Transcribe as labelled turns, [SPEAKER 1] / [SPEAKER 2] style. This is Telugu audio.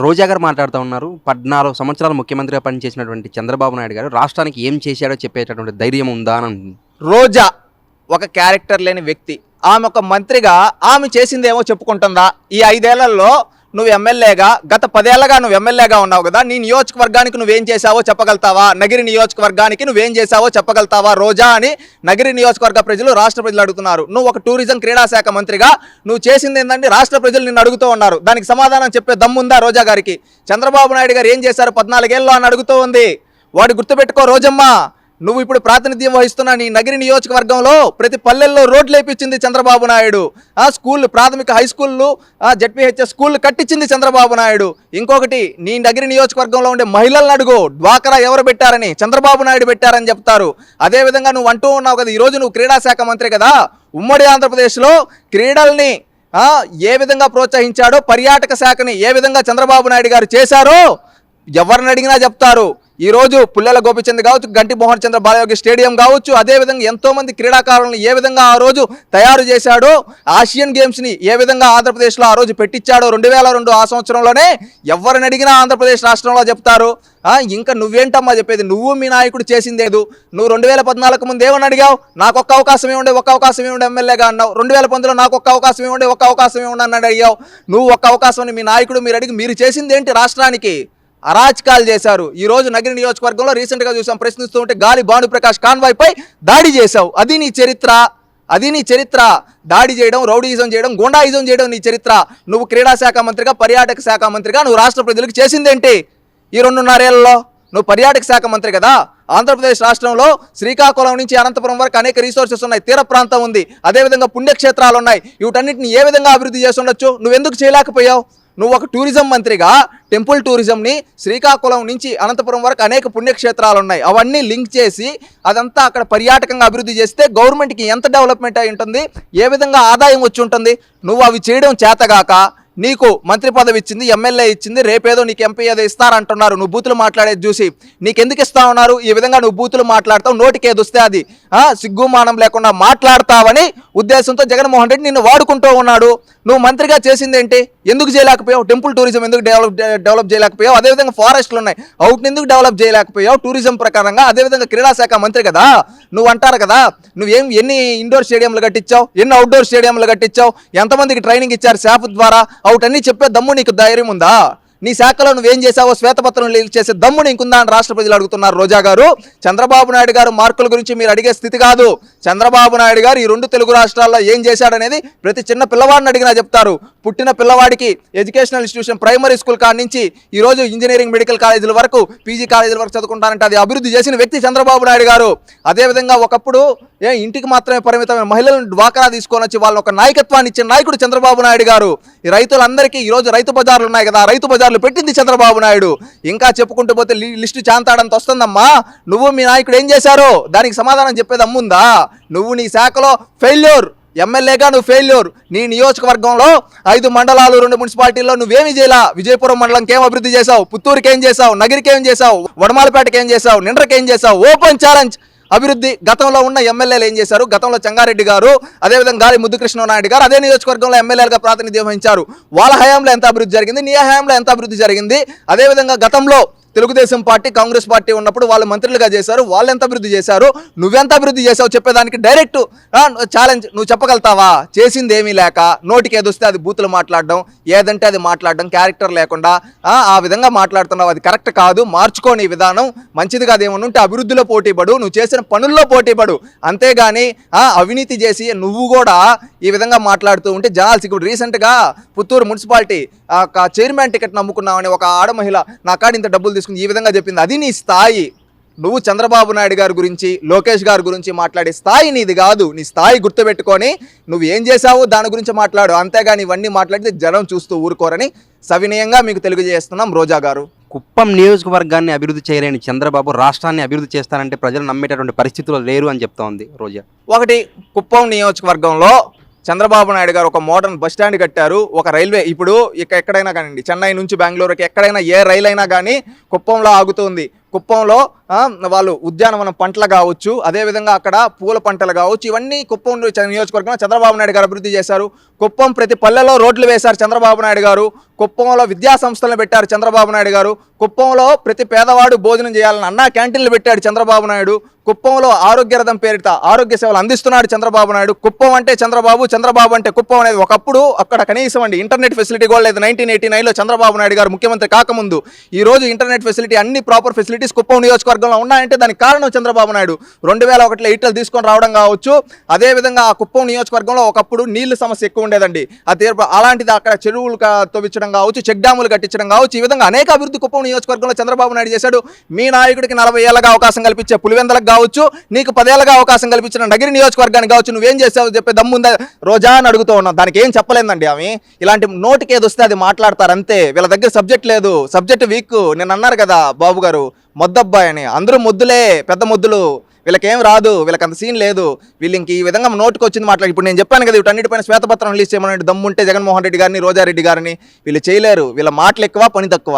[SPEAKER 1] రోజా గారు మాట్లాడుతూ ఉన్నారు. పద్నాలుగు సంవత్సరాలు ముఖ్యమంత్రిగా పనిచేసినటువంటి చంద్రబాబు నాయుడు గారు రాష్ట్రానికి ఏం చేశాడో చెప్పేటటువంటి ధైర్యం ఉందా అని
[SPEAKER 2] రోజా ఒక క్యారెక్టర్ లేని వ్యక్తి. ఆమె ఒక మంత్రిగా ఆమె చేసిందేమో చెప్పుకుంటుందా? ఈ ఐదేళ్ళలో నువ్వు ఎమ్మెల్యేగా గత పదేళ్ళగా నువ్వు ఎమ్మెల్యేగా ఉన్నావు కదా నీ నియోజకవర్గానికి నువ్వేం చేశావో చెప్పగలుగుతావా? నగిరి నియోజకవర్గానికి నువ్వేం చేశావో చెప్పగలుగుతావా? రోజా అని నగిరి నియోజకవర్గ ప్రజలు రాష్ట్ర ప్రజలు అడుగుతున్నారు. నువ్వు ఒక టూరిజం క్రీడా శాఖ మంత్రిగా నువ్వు చేసింది ఏంటంటే రాష్ట్ర ప్రజలు నిన్ను అడుగుతూ ఉన్నారు. దానికి సమాధానం చెప్పే దమ్ముందా రోజా గారికి? చంద్రబాబు నాయుడు గారు ఏం చేశారు? పద్నాలుగేళ్ళు అని అడుగుతూ ఉంది. వాడు గుర్తుపెట్టుకో రోజమ్మ. నువ్వు ఇప్పుడు ప్రాతినిధ్యం వహిస్తున్న నీ నగిరి నియోజకవర్గంలో ప్రతి పల్లెల్లో రోడ్లు వేపించింది చంద్రబాబు నాయుడు. ఆ స్కూల్ ప్రాథమిక హై స్కూళ్ళు ఆ జడ్పీహెచ్ఎస్ స్కూల్ కట్టించింది చంద్రబాబు నాయుడు. ఇంకొకటి నీ నగిరి నియోజకవర్గంలో ఉండే మహిళలను అడుగు. డ్వాకరా ఎవరు పెట్టారని చంద్రబాబు నాయుడు పెట్టారని చెప్తారు. అదేవిధంగా నువ్వు అంటూ ఉన్నావు కదా ఈరోజు నువ్వు క్రీడా శాఖ మంత్రి కదా. ఉమ్మడి ఆంధ్రప్రదేశ్లో క్రీడల్ని ఏ విధంగా ప్రోత్సహించాడో పర్యాటక శాఖని ఏ విధంగా చంద్రబాబు నాయుడు గారు చేశారో ఎవరిని అడిగినా చెప్తారు. ఈరోజు పుల్లెల గోపిచంద్ కావచ్చు గంటి మోహన్ చంద్ర బాలయోగి స్టేడియం కావచ్చు అదేవిధంగా ఎంతో మంది క్రీడాకారులను ఏ విధంగా ఆ రోజు తయారు చేశాడో ఆసియన్ గేమ్స్ని ఏ విధంగా ఆంధ్రప్రదేశ్లో ఆ రోజు పెట్టించాడో రెండు వేల రెండు ఆ సంవత్సరంలోనే ఎవరిని అడిగినా ఆంధ్రప్రదేశ్ రాష్ట్రంలో చెప్తారు. ఇంకా నువ్వేంటమ్మా చెప్పేది? నువ్వు మీ నాయకుడు చేసిందేదు. నువ్వు రెండు వేల పద్నాలుగు ముందు ఏమని అడిగావు? నాకు ఒక్క అవకాశం ఏముండే ఒక్క అవకాశం ఏముండే ఎమ్మెల్యేగా అన్నావు. రెండు వేల పంతొమ్మిదిలో నాకు ఒక్క అవకాశం ఏముండే ఒక్క అవకాశం ఏముండే అని అడిగావు. నువ్వు ఒక్క అవకాశం మీ నాయకుడు మీరు అడిగి మీరు చేసింది ఏంటి రాష్ట్రానికి? అరాచకాలు చేశారు. ఈ రోజు నగిరి నియోజకవర్గంలో రీసెంట్గా చూసాం ప్రశ్నిస్తూ ఉంటే గాలి భానుప్రకాష్ కాన్వాయ్పై దాడి చేశావు. అది నీ చరిత్ర. అది నీ చరిత్ర. దాడి చేయడం రౌడీయిజం చేయడం గుండాయిజం చేయడం నీ చరిత్ర. నువ్వు క్రీడా శాఖ మంత్రిగా పర్యాటక శాఖ మంత్రిగా నువ్వు రాష్ట్ర ప్రజలకు చేసిందేంటి? ఈ రెండున్నరేళ్ళలో నువ్వు పర్యాటక శాఖ మంత్రి కదా? ఆంధ్రప్రదేశ్ రాష్ట్రంలో శ్రీకాకుళం నుంచి అనంతపురం వరకు అనేక రీసోర్సెస్ ఉన్నాయి. తీర ప్రాంతం ఉంది. అదేవిధంగా పుణ్యక్షేత్రాలు ఉన్నాయి వీటన్నిటిని ఏ విధంగా అభివృద్ధి చేసి నువ్వు నువ్వెందుకు చేయలేకపోయావు? నువ్వు ఒక టూరిజం మంత్రిగా టెంపుల్ టూరిజంని శ్రీకాకుళం నుంచి అనంతపురం వరకు అనేక పుణ్యక్షేత్రాలు ఉన్నాయి అవన్నీ లింక్ చేసి అదంతా అక్కడ పర్యాటకంగా అభివృద్ధి చేస్తే గవర్నమెంట్కి ఎంత డెవలప్మెంట్ అయి ఉంటుంది? ఏ విధంగా ఆదాయం వచ్చి ఉంటుంది? నువ్వు అవి చేయడం చేతగాక నీకు మంత్రి పదవి ఇచ్చింది ఎమ్మెల్యే ఇచ్చింది రేపేదో నీకు ఎంపీ ఏదో ఇస్తారంటున్నారు. నువ్వు బూతులు మాట్లాడేది చూసి నీకు ఎందుకు ఇస్తా ఉన్నారు? ఈ విధంగా నువ్వు బూతులు మాట్లాడతావు నోటికి ఏదొస్తే అది ఆ, సిగ్గుమానం లేకుండా మాట్లాడతావని ఉద్దేశంతో జగన్మోహన్ రెడ్డి నిన్ను వాడుకుంటూ ఉన్నాడు. నువ్వు మంత్రిగా చేసింది ఏంటి ఎందుకు చేయలేకపోయావు? టెంపుల్ టూరిజం ఎందుకు డెవలప్ డెవలప్ చేయలేకపోయావు? అదేవిధంగా ఫారెస్ట్లు ఉన్నాయి. అవుట్ని ఎందుకు డెవలప్ చేయలేకపోయావు? టూరిజం ప్రకారంగా అదేవిధంగా క్రీడా శాఖ మంత్రి కదా? నువ్వు అంటారు కదా నువ్వేం ఎన్ని ఇండోర్ స్టేడియంలు కట్టించావు? ఎన్ని అవుట్డోర్ స్టేడియంలు కట్టించావు? ఎంతమందికి ట్రైనింగ్ ఇచ్చారు శాప్ ద్వారా? అవుట్ చెప్పే దమ్ము నీకు ధైర్యం ఉందా? నీ శాఖలో నువ్వేం చేసావో శ్వేతపత్రం చేసే దమ్ముని ఇంకుందా అని రాష్ట్ర ప్రజలు అడుగుతున్నారు రోజా గారు. చంద్రబాబు నాయుడు గారు మార్కుల గురించి మీరు అడిగే స్థితి కాదు. చంద్రబాబు నాయుడు గారు ఈ రెండు తెలుగు రాష్ట్రాల్లో ఏం చేశాడనేది ప్రతి చిన్న పిల్లవాడిని అడిగినా చెప్తారు. పుట్టిన పిల్లవాడికి ఎడ్యుకేషనల్ ఇన్స్టిట్యూషన్ ప్రైమరీ స్కూల్ కాడ నుంచి ఈ రోజు ఇంజనీరింగ్ మెడికల్ కాలేజీల వరకు పీజీ కాలేజీల వరకు చదువుకుంటానంటే అది అభివృద్ధి చేసిన వ్యక్తి చంద్రబాబు నాయుడు గారు. అదేవిధంగా ఒకప్పుడు ఏ ఇంటికి మాత్రమే పరిమితమైన మహిళలను డ్వాకరా తీసుకొని వచ్చి వాళ్ళ ఒక నాయకత్వాన్ని ఇచ్చిన నాయకుడు చంద్రబాబు నాయుడు గారు. ఈ రైతులందరికీ ఈ రోజు రైతు బజార్లు ఉన్నాయి కదా రైతు బజార్ బజార్లు పెట్టింది చంద్రబాబు నాయుడు. ఇంకా చెప్పుకుంటూ పోతే లిస్టు చాంతాడంత వస్తుందమ్మా. నువ్వు మీ నాయకుడు ఏం చేశారు? దానికి సమాధానం చెప్పేది అమ్ముందా? నువ్వు నీ శాఖలో ఫెయిల్యూర్. ఎమ్మెల్యేగా నువ్వు ఫెయిల్యూర్. నీ నియోజకవర్గంలో ఐదు మండలాలు రెండు మున్సిపాలిటీల్లో నువ్వేమి చేయలా. విజయపురం మండలంకి ఏం అభివృద్ధి చేశావు? పుత్తూరుకి ఏం చేశావు? నగిరికి ఏం చేశావు? వడమాలపేటకి ఏం చేశావు? నిండ్రకి ఏం చేశావు? Open challenge. అభివృద్ధి గతంలో ఉన్న ఎమ్మెల్యేలు ఏం చేశారు? గతంలో చెంగారెడ్డి గారు అదేవిధంగా గాలి ముద్దుకృష్ణనాయుడు గారు అదే నియోజకవర్గంలో ఎమ్మెల్యేలుగా ప్రాతినిధ్యం వహించారు. వాళ్ళ హయాంలో ఎంత అభివృద్ధి జరిగింది? నీ హయాంలో ఎంత అభివృద్ధి జరిగింది? అదేవిధంగా గతంలో తెలుగుదేశం పార్టీ కాంగ్రెస్ పార్టీ ఉన్నప్పుడు వాళ్ళు మంత్రులుగా చేశారు. వాళ్ళు ఎంత అభివృద్ధి చేశారు? నువ్వెంత అభివృద్ధి చేశావు? చెప్పేదానికి డైరెక్ట్ ఛాలెంజ్ నువ్వు చెప్పగలుగుతావా? చేసింది ఏమీ లేక నోటికి ఏదొస్తే అది బూతులు మాట్లాడడం ఏదంటే అది మాట్లాడడం క్యారెక్టర్ లేకుండా ఆ, విధంగా మాట్లాడుతున్నావు. అది కరెక్ట్ కాదు. మార్చుకోని విధానం మంచిది కాదు. ఏమన్నా ఉంటే అభివృద్ధిలో పోటీపడు నువ్వు చేసిన పనుల్లో పోటీపడు అంతేగాని ఆ, అవినీతి చేసి నువ్వు కూడా ఈ విధంగా మాట్లాడుతూ ఉంటే జనాల్సి ఇప్పుడు రీసెంట్గా పుత్తూరు మున్సిపాలిటీ చైర్మన్ టికెట్ నమ్ముకున్నామని ఒక ఆడ మహిళ నా కాడ ఇంత డబ్బులు తీసుకుంది ఈ విధంగా చెప్పింది. అది నీ స్థాయి. నువ్వు చంద్రబాబు నాయుడు గారి గురించి లోకేష్ గారి గురించి మాట్లాడే స్థాయి నీది కాదు. నీ స్థాయి గుర్తుపెట్టుకొని నువ్వు ఏం చేసావో దాని గురించి మాట్లాడు. అంతేగాని ఇవన్నీ మాట్లాడితే జనం చూస్తూ ఊరుకోరని సవినయంగా మీకు తెలియజేస్తున్నాం రోజా గారు.
[SPEAKER 1] కుప్పం నియోజకవర్గాన్ని అభివృద్ధి చేయలేని చంద్రబాబు రాష్ట్రాన్ని అభివృద్ధి చేస్తానంటే ప్రజలు నమ్మేటటువంటి పరిస్థితుల్లో లేరు అని చెప్తా ఉంది రోజా.
[SPEAKER 2] ఒకటి కుప్పం నియోజకవర్గంలో చంద్రబాబు నాయుడు గారు ఒక మోడర్న్ బస్ స్టాండ్ కట్టారు. ఒక రైల్వే ఇప్పుడు ఇక ఎక్కడైనా కానివ్వండి చెన్నై నుంచి బెంగళూరుకి ఎక్కడైనా ఏ రైలు అయినా కానీ కుప్పంలో ఆగుతుంది. కుప్పంలో వాళ్ళు ఉద్యానవనం పంటలు కావచ్చు అదేవిధంగా అక్కడ పూల పంటలు కావచ్చు ఇవన్నీ కుప్పం నియోజకవర్గంలో చంద్రబాబు నాయుడు గారు అభివృద్ధి చేశారు. కుప్పం ప్రతి పల్లెలో రోడ్లు వేశారు చంద్రబాబు నాయుడు గారు. కుప్పంలో విద్యా సంస్థలను పెట్టారు చంద్రబాబు నాయుడు గారు. కుప్పంలో ప్రతి పేదవాడు భోజనం చేయాలని అన్నా క్యాంటీన్లు పెట్టాడు చంద్రబాబు నాయుడు. కుప్పంలో ఆరోగ్య రథం పేరిట ఆరోగ్య సేవలు అందిస్తున్నాడు చంద్రబాబు నాయుడు. కుప్పం అంటే చంద్రబాబు చంద్రబాబు అంటే కుప్పం అనేది ఒకప్పుడు అక్కడ కనీసం అండి ఇంటర్నెట్ ఫెసిలిటీ కూడా లేదు. నైన్టీన్ ఎయిటీ నైన్లో చంద్రబాబు నాయుడు గారు ముఖ్యమంత్రి కాకముందు. ఈ రోజు ఇంటర్నెట్ ఫెసిలిటీ అన్ని ప్రాపర్ ఫెసిలిటీస్ కుప్పం వర్గంలో ఉన్నాయంటే దానికి కారణం చంద్రబాబు నాయుడు. రెండు వేల ఒకటిలో ఈటలు తీసుకొని రావడం కావచ్చు. అదేవిధంగా ఆ కుప్పం నియోజకవర్గంలో ఒకప్పుడు నీళ్ళు సమస్య ఎక్కువ ఉండేదండి. ఆ తీర్పు అలాంటిది అక్కడ చెరువులు తొవ్వించడం తవ్వించడం కావచ్చు చెక్ డ్యాములు కట్టించడం కావచ్చు. ఈ విధంగా అనేక అభివృద్ధి కుప్పం నియోజకవర్గంలో చంద్రబాబు నాయుడు చేశాడు. మీ నాయకుడికి నలభై ఏళ్ళగా అవకాశం కల్పించే పులివెందలకు కావచ్చు నీకు పదేళ్ళగా అవకాశం కల్పించిన నగిరి నియోజకవర్గానికి కావచ్చు నువ్వేం చేసావు చెప్పే దమ్ముందా రోజా అని అడుగుతూ ఉన్నాం. దానికి ఏం చెప్పలేదండి ఆమె. ఇలాంటి నోటికి ఏది వస్తే అది మాట్లాడతారు అంతే. వీళ్ళ దగ్గర సబ్జెక్ట్ లేదు. Subject weak. నేను అన్నారు కదా బాబు గారు. మొద్దబ్బాయి అని. అందరూ ముద్దులే పెద్ద ముద్దులు. వీళ్ళకేం రాదు వీళ్ళకి అంత సీన్ లేదు. వీళ్ళు ఇంక ఈ విధంగా నోటుకు వచ్చింది మాట్లాడి ఇప్పుడు నేను చెప్పాను కదా వీటన్నిటిపైన శ్వేతపత్రం రిలీజ్ చేయమని దమ్ముంటే జగన్మోహన్ రెడ్డి గారిని రోజారెడ్డి గారిని వీళ్ళు చేయలేరు. వీళ్ళ మాటలు ఎక్కువ పని తక్కువ.